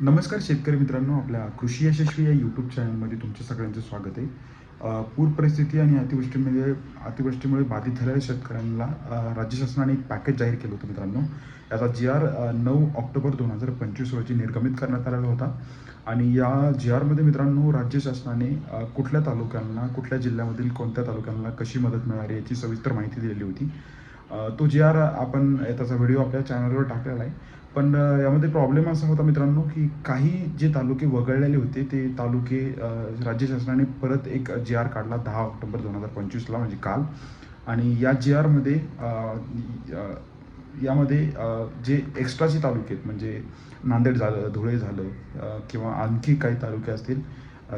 नमस्कार शेतकरी मित्रांनो आपल्या कृषी यशस्वी या यूट्यूब चॅनलमध्ये तुमच्या सगळ्यांचं स्वागत आहे. पूर परिस्थिती आणि अतिवृष्टीमुळे अतिवृष्टीमुळे बाधित झालेल्या शेतकऱ्यांना राज्य शासनाने एक पॅकेज जाहीर केलं होतं मित्रांनो. याचा जी आर नऊ ऑक्टोबर दोन हजार पंचवीस रोजी निर्गमित करण्यात आलेला होता. आणि या जी आरमध्ये मित्रांनो राज्य शासनाने कुठल्या तालुक्यांना कुठल्या जिल्ह्यामधील कोणत्या तालुक्यांना कशी मदत मिळणार याची सविस्तर माहिती दिलेली होती. तो जी आर आपण त्याचा व्हिडिओ आपल्या चॅनलवर टाकलेला आहे. पण यामध्ये प्रॉब्लेम असा होता मित्रांनो की काही जे तालुके वगळलेले होते ते तालुके राज्य शासनाने परत एक जी आर काढला दहा ऑक्टोबर दोन हजार पंचवीसला म्हणजे काल. आणि या जी आरमध्ये यामध्ये जे एक्स्ट्राचे तालुके आहेत म्हणजे नांदेड झालं धुळे झालं किंवा आणखी काही तालुके असतील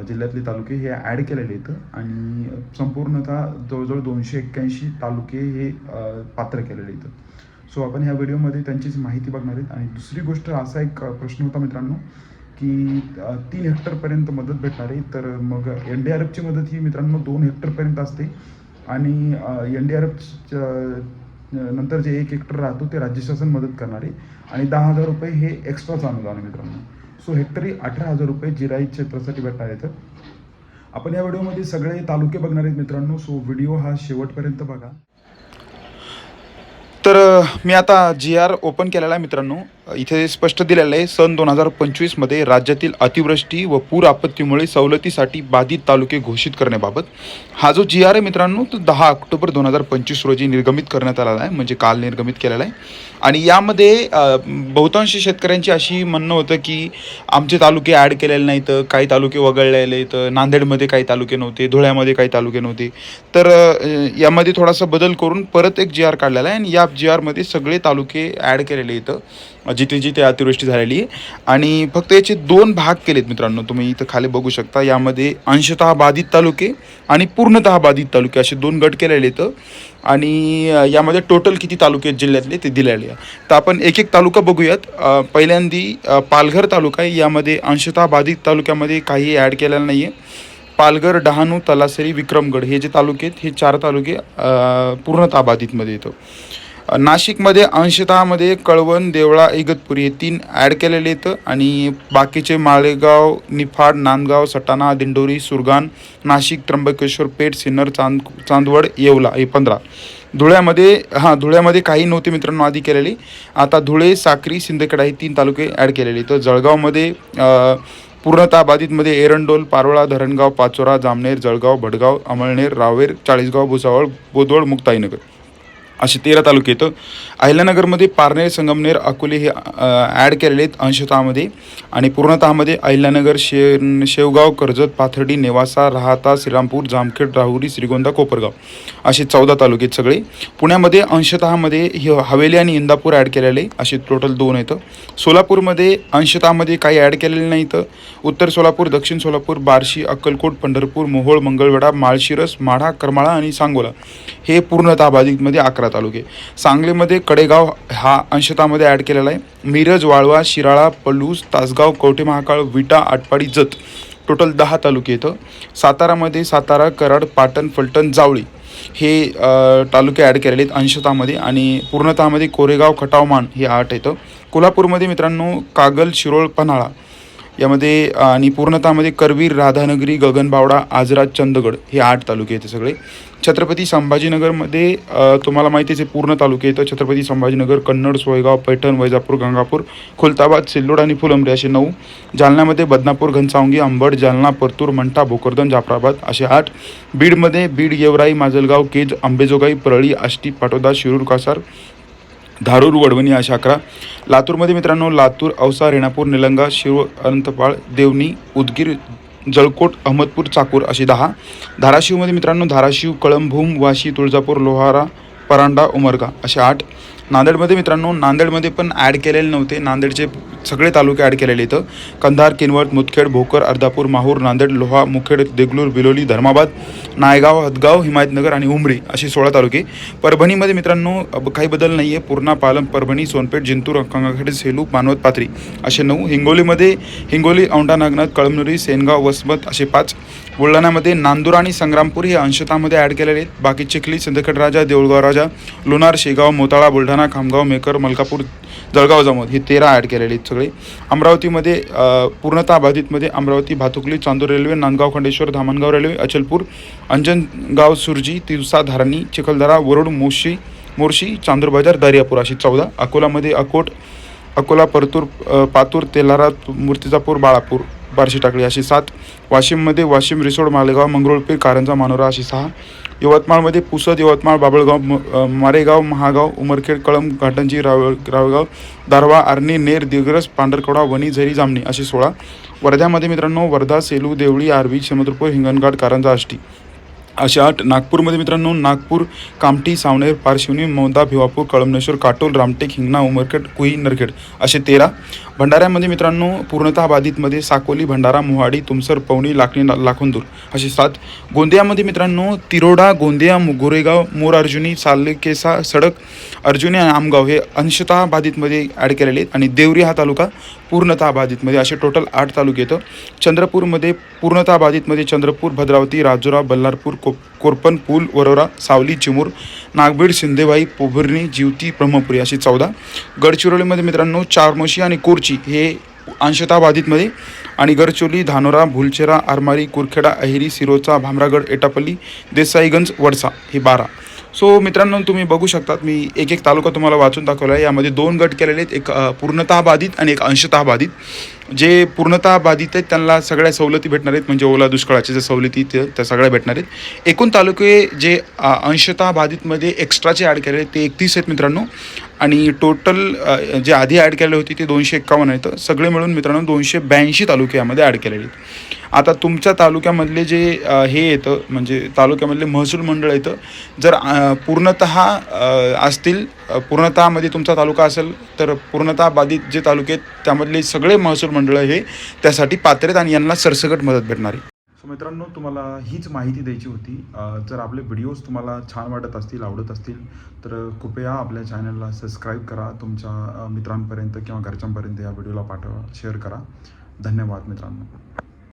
जिल्ह्यातले तालुके हे ॲड केलेले आहेत आणि संपूर्णतः जवळजवळ दोनशे एक्क्याऐंशी तालुके हे पात्र केलेले आहेत. सो आपण ह्या व्हिडिओमध्ये त्यांचीच माहिती बघणार आहेत. आणि दुसरी गोष्ट असा एक प्रश्न होता मित्रांनो की तीन हेक्टरपर्यंत मदत भेटणार आहे. तर मग एन डी आर एफची मदत ही मित्रांनो दोन हेक्टरपर्यंत असते. आणि एन डी आर एफच्या नंतर जे एक हेक्टर राहतो ते राज्य शासन मदत करणार. आहे आणि दहा हजार रुपये हे एक्स्ट्राचं अनुदान आहे मित्रांनो. सो हेक्टरी अठरा हजार रुपये जिराई क्षेत्रासाठी भेटणार आहेत आपण या व्हिडिओमध्ये सगळे तालुके बघणार आहेत मित्रांनो सो व्हिडिओ हा शेवटपर्यंत बघा. तर मी आता जी आर ओपन केलेला आहे मित्रांनो. इथे स्पष्ट दिलेलं आहे सन दोन हजार पंचवीसमध्ये राज्यातील अतिवृष्टी व पूर आपत्तीमुळे सवलतीसाठी बाधित तालुके घोषित करण्याबाबत हा जो जी आर आहे मित्रांनो तो दहा ऑक्टोबर दोन हजार पंचवीस रोजी निर्गमित करण्यात आलेला आहे म्हणजे काल निर्गमित केलेला आहे. आणि यामध्ये बहुतांश शेतकऱ्यांची अशी म्हणणं होतं की आमचे तालुके ॲड केलेले नाहीत काही तालुके वगळलेले तर नांदेडमध्ये काही तालुके नव्हते धुळ्यामध्ये काही तालुके नव्हते. तर यामध्ये थोडासा बदल करून परत एक जी आर काढलेला आहे आणि या जी आरमध्ये सगळे तालुके ॲड केलेले इथं जिथे जिथे अतिवृष्टी झालेली आहे. आणि फक्त याचे दोन भाग केलेत मित्रांनो तुम्ही इथं खाली बघू शकता. यामध्ये अंशतः बाधित तालुके आणि पूर्णतः बाधित तालुके असे दोन गट केलेले आहेत. आणि यामध्ये टोटल किती तालुके आहेत जिल्ह्यातले ते दिलेले आहे. तर आपण एक एक तालुका बघूयात. पहिल्यांदी पालघर तालुका आहे. यामध्ये अंशतः बाधित तालुक्यामध्ये काही ॲड केलेलं नाही आहे पालघर डहाणू तलासरी विक्रमगड हे जे तालुके आहेत हे चार तालुके पूर्णतः बाधितमध्ये येतं. नाशिकमध्ये अंशतःमध्ये कळवण देवळा इगतपुरी हे तीन ॲड केलेले आहेत आणि बाकीचे माळेगाव निफाड नांदगाव सटाणा दिंडोरी सुरगान नाशिक त्र्यंबकेश्वर पेठ सिन्नर चांद चांदवड येवला हे पंधरा. धुळ्यामध्ये हां धुळ्यामध्ये काही नव्हते मित्रांनो आधी केलेली. आता धुळे साक्री सिंदखेडा हे तीन तालुके ॲड केलेले तर जळगावमध्ये पूर्णतः बाधितमध्ये एरंडोल पारोळा धरणगाव पाचोरा जामनेर जळगाव भडगाव अमळनेर रावेर चाळीसगाव भुसावळ बोदवळ मुक्ताईनगर. असे तेरा तालुके येतं अहिल्यानगरमध्ये पारनेर संगमनेर अकोले हे ॲड केलेले आहेत अंशतःमध्ये. आणि पूर्णतःमध्ये अहिल्यानगर शे शेवगाव कर्जत पाथर्डी नेवासा राहाता श्रीरामपूर जामखेड राहुरी श्रीगोंदा कोपरगाव असे चौदा तालुके आहेत सगळे. पुण्यामध्ये अंशतःमध्ये हे हवेली आणि इंदापूर ॲड केलेले असे टोटल दोन आहेत. सोलापूरमध्ये अंशतःमध्ये काही ॲड केलेले नाही तर उत्तर सोलापूर दक्षिण सोलापूर बार्शी अक्कलकोट पंढरपूर मोहोळ मंगळवेढा माळशिरस माढा करमाळा आणि सांगोला हे पूर्णतः बाधितमध्ये अकरा तालुके सांगलीमध्ये कडेगाव हा अंशतामध्ये ॲड केलेला आहे. मिरज वाळवा शिराळा पलूस तासगाव कवठे महाकाळ विटा आटपाडी जत. टोटल दहा तालुके येतं सातारामध्ये सातारा कराड पाटण फलटण जावळी हे तालुके ॲड केलेले आहेत अंशतामध्ये आणि पूर्णतःमध्ये कोरेगाव खटावमान हे आठ येतं कोल्हापूरमध्ये मित्रांनो कागल शिरोळ पन्हाळा यामध्ये आणि पूर्णतःमध्ये करवीर राधानगरी गगनबावडा आजराज चंदगड हे आठ तालुके येते सगळे. छत्रपती संभाजीनगरमध्ये तुम्हाला माहितीच आहे पूर्ण तालुके येतं छत्रपती संभाजीनगर कन्नड सोयगाव पैठण वैजापूर गंगापूर खुलताबाद सिल्लोड आणि फुलंब्री असे नऊ. जालन्यामध्ये बदनापूर घनसावंगी अंबड जालना परतूर मंठा भोकरदन जाफराबाद असे आठ. बीडमध्ये बीड गेवराई माजलगाव केज अंबेजोगाई परळी आष्टी पाटोदा शिरूर कासार धारूर वडवणी अशा अकरा. लातूरमध्ये मित्रांनो लातूर औसा रेणापूर निलंगा शिरूर अनंतपाळ देवणी उदगीर जळकोट अहमदपूर चाकूर असे दहा. धाराशिवमध्ये मित्रांनो धाराशिव कळंभूम वाशी तुळजापूर लोहारा परांडा उमरगा असे आठ. नांदेडमध्ये मित्रांनो नांदेडमध्ये पण ॲड केलेले नव्हते. नांदेडचे सगळे तालुके ॲड केलेले इथं. कंधार किनवट मुदखेड भोकर अर्धापूर माहूर नांदेड लोहा मुखेड देगलूर बिलोली धर्माबाद नायगाव हदगाव हिमायतनगर आणि उमरी असे सोळा तालुके. परभणीमध्ये मित्रांनो अब काही बदल नाही आहे पूर्णा पालम परभणी सोनपेठ जिंतूर गंगाखेड सेलू मानवत पाथरी असे नऊ. हिंगोलीमध्ये हिंगोली औंढा नागनाथ कळमनुरी सेनगाव वसमत असे पाच. बुलढाण्यामध्ये नांदूर आणि संग्रामपूर हे अंशतामध्ये ॲड केलेले आहेत. बाकी चिखली सिंदखेड राजा देऊळगाव राजा लोणार शेगाव मोताळा बुलढाणा खामगाव मेकर मलकापूर जळगाव जामोद हे तेरा ॲड केलेले आहेत सगळे. अमरावतीमध्ये पूर्णतः बाधितमध्ये अमरावती भातुकली चांदूर रेल्वे नांदगाव खंडेश्वर धामणगाव रेल्वे अचलपूर अंजनगाव सुरजी तिवसा धारणी चिखलदरा वरुड मोशी मोर्शी चांदूर बाजार दर्यापूर अशी चौदा. अकोलामध्ये अकोट अकोला परतूर पातूर तेलारा मूर्तिजापूर बाळापूर. बार्शी टाकळी अशी सात. वाशिममध्ये वाशिम रिसोड मालेगाव मंगरुळपीर कारंजा मानोरा अशी सहा. यवतमाळमध्ये पुसद यवतमाळ बाबळगाव म- मारेगाव महागाव उमरखेड कळम घाटंजी राव रावगाव दारवा आर्णी नेर दिग्रस पांढरकडा वणी झरी जामणी अशी सोळा. वर्ध्यामध्ये मित्रांनो वर्धा सेलू देवळी आरवी समुद्रपूर हिंगणघाट कारंजा आष्टी. अशा आठ नागपूरमध्ये मित्रांनो नागपूर कामठी सावनेर पारशिवनी मौदा भिवापूर कळमनेश्वर काटोल रामटेक हिंगणा उमरखेड कुई नरखेड असे तेरा. भंडाऱ्यामध्ये मित्रांनो पूर्णतः बाधितमध्ये साकोली भंडारा मोहाडी तुमसर पवणी लाखणी लाखोंदूर असे सात. गोंदियामध्ये मित्रांनो तिरोडा गोंदिया गोरेगाव मोर अर्जुनी सालेकेसा सडक अर्जुनी आणि आमगाव हे अंशतः बाधितमध्ये ॲड केलेले आहेत आणि देवरी हा तालुका पूर्णतः बाधितमध्ये असे टोटल आठ तालुके येतं चंद्रपूरमध्ये पूर्णतः बाधितमध्ये चंद्रपूर भद्रावती राजुरा बल्लारपूर को कोरपन पूल वरोरा सावली चिमूर नागबीड सिंदेवाई पोभरणी जिवती ब्रह्मपुरी अशी चौदा. गडचिरोलीमध्ये मित्रांनो चारमोशी आणि कोरची हे अंशतः बाधितमध्ये आणि गडचिरोली धानोरा भुलचेरा आरमारी कुरखेडा अहेरी सिरोचा भामरागड एटापल्ली देसाईगंज वडसा हे बारा. सो मित्रांनो तुम्ही बघू शकतात मी एक एक तालुका तुम्हाला वाचून दाखवला आहे यामध्ये दोन गट केलेले आहेत एक पूर्णतः बाधित आणि एक अंशतः बाधित जे पूर्णतः बाधित आहेत त्यांना सगळ्या सवलती भेटणार आहेत. म्हणजे ओला दुष्काळाच्या ज्या सवलती त्या सगळ्या भेटणार आहेत. एकूण तालुके जे अंशतः बाधितमध्ये एक्स्ट्राचे ॲड केलेले आहेत ते एकतीस आहेत मित्रांनो. आणि टोटल जे आधी ॲड केले होते ते दोनशे एक्कावन्न आहेत सगळे मिळून मित्रांनो दोनशे ब्याऐंशी तालुके यामध्ये ॲड केलेले आहेत. आता तुमच्या तालुक्यामधले जे हे येतं म्हणजे तालुक्यामधले महसूल मंडळ येतं जर पूर्णत पूर्णतः असतील पूर्णतःमध्ये तुमचा तालुका असेल तर पूर्णतः बाधित जे तालुके आहेत त्यामधले सगळे महसूल मंडळं हे त्यासाठी पात्र आहेत आणि यांना सरसकट मदत भेटणार आहे. सो मित्रांनो तुम्हाला हीच माहिती द्यायची होती. जर आपले व्हिडिओज तुम्हाला छान वाटत असतील आवडत असतील तर कृपया आपल्या चॅनलला सबस्क्राईब करा. तुमच्या मित्रांपर्यंत किंवा घरच्यांपर्यंत या व्हिडिओला पाठवा शेअर करा. धन्यवाद मित्रांनो.